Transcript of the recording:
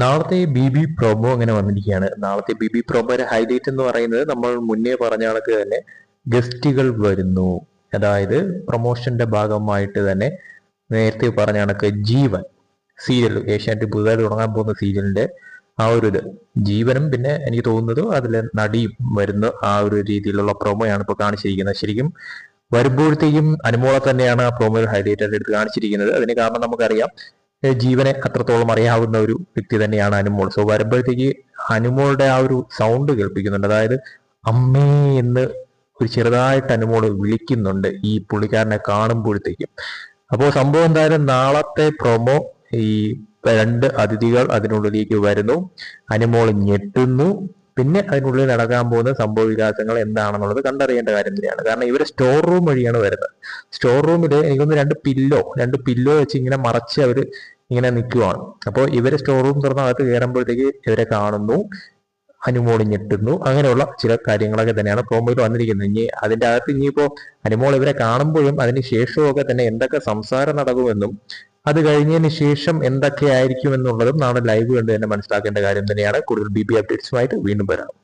നാളത്തെ B B promo അങ്ങനെ വന്നിരിക്കുകയാണ്. നാളത്തെ ബി ബി പ്രോമോയുടെ ഹൈലൈറ്റ് എന്ന് പറയുന്നത് നമ്മൾ മുന്നേ പറഞ്ഞ കണക്ക് തന്നെ ഗസ്റ്റുകൾ വരുന്നു. അതായത് പ്രൊമോഷന്റെ ഭാഗമായിട്ട് തന്നെ നേരത്തെ പറഞ്ഞ കണക്ക് ജീവൻ സീരിയൽ ഏഷ്യാനെറ്റ് പുതുതായി തുടങ്ങാൻ പോകുന്ന സീരിയലിന്റെ ആ ഒരു ഇത്. ജീവനും പിന്നെ എനിക്ക് തോന്നുന്നത് അതിലെ നടിയും വരുന്ന ആ ഒരു രീതിയിലുള്ള പ്രൊമോയാണ് ഇപ്പോൾ കാണിച്ചിരിക്കുന്നത്. ശരിക്കും വരുമ്പോഴത്തേക്കും അനുമോളെ തന്നെയാണ് ആ പ്രൊമോയിൽ ഹൈലൈറ്റ് ആയിട്ട് എടുത്ത് കാണിച്ചിരിക്കുന്നത്. അതിന് കാരണം നമുക്കറിയാം ജീവനെ അത്രത്തോളം അറിയാവുന്ന ഒരു വ്യക്തി തന്നെയാണ് അനുമോൾ. സോ വരുമ്പോഴത്തേക്ക് അനുമോളുടെ ആ ഒരു സൗണ്ട് കേൾപ്പിക്കുന്നുണ്ട്. അതായത് അമ്മേ എന്ന് ഒരു ചെറുതായിട്ട് അനുമോൾ വിളിക്കുന്നുണ്ട് ഈ പുള്ളിക്കാരനെ കാണുമ്പോഴത്തേക്കും. അപ്പോൾ സംഭവം എന്തായാലും നാളത്തെ പ്രൊമോ ഈ രണ്ട് അതിഥികൾ അതിനുള്ളിലേക്ക് വരുന്നു. അനുമോൾ ഞെട്ടുന്നു. പിന്നെ അതിനുള്ളിൽ നടക്കാൻ പോകുന്ന സംഭവ വികാസങ്ങൾ എന്താണെന്നുള്ളത് കണ്ടറിയേണ്ട കാര്യം തന്നെയാണ്. കാരണം ഇവർ സ്റ്റോർ റൂം വഴിയാണ് വരുന്നത്. സ്റ്റോർ റൂമിൽ എനിക്കൊന്ന് രണ്ട് പില്ലോ രണ്ട് പില്ലോ വെച്ച് ഇങ്ങനെ മറച്ച് അവർ ഇങ്ങനെ നിൽക്കുവാണ് അപ്പോൾ ഇവരെ സ്റ്റോർ റൂം തുറന്ന അകത്ത് കയറുമ്പോഴത്തേക്ക് ഇവരെ കാണുന്നു അനുമോൾ ഞെട്ടുന്നു അങ്ങനെയുള്ള ചില കാര്യങ്ങളൊക്കെ തന്നെയാണ് പ്രോമോയിൽ വന്നിരിക്കുന്നത്. ഇനി അതിന്റെ അകത്ത് ഇനിയിപ്പോൾ അനുമോൾ ഇവരെ കാണുമ്പോഴും അതിന് ശേഷവും ഒക്കെ തന്നെ എന്തൊക്കെ സംസാരം നടക്കുമെന്നും അത് കഴിഞ്ഞതിന് ശേഷം എന്തൊക്കെ ആയിരിക്കും എന്നുള്ളതും നാളെ ലൈവ് കണ്ട് തന്നെ മനസ്സിലാക്കേണ്ട കാര്യം തന്നെയാണ്. കൂടുതൽ ബി ബി അപ്ഡേറ്റ്സുമായിട്ട് വീണ്ടും വരാം.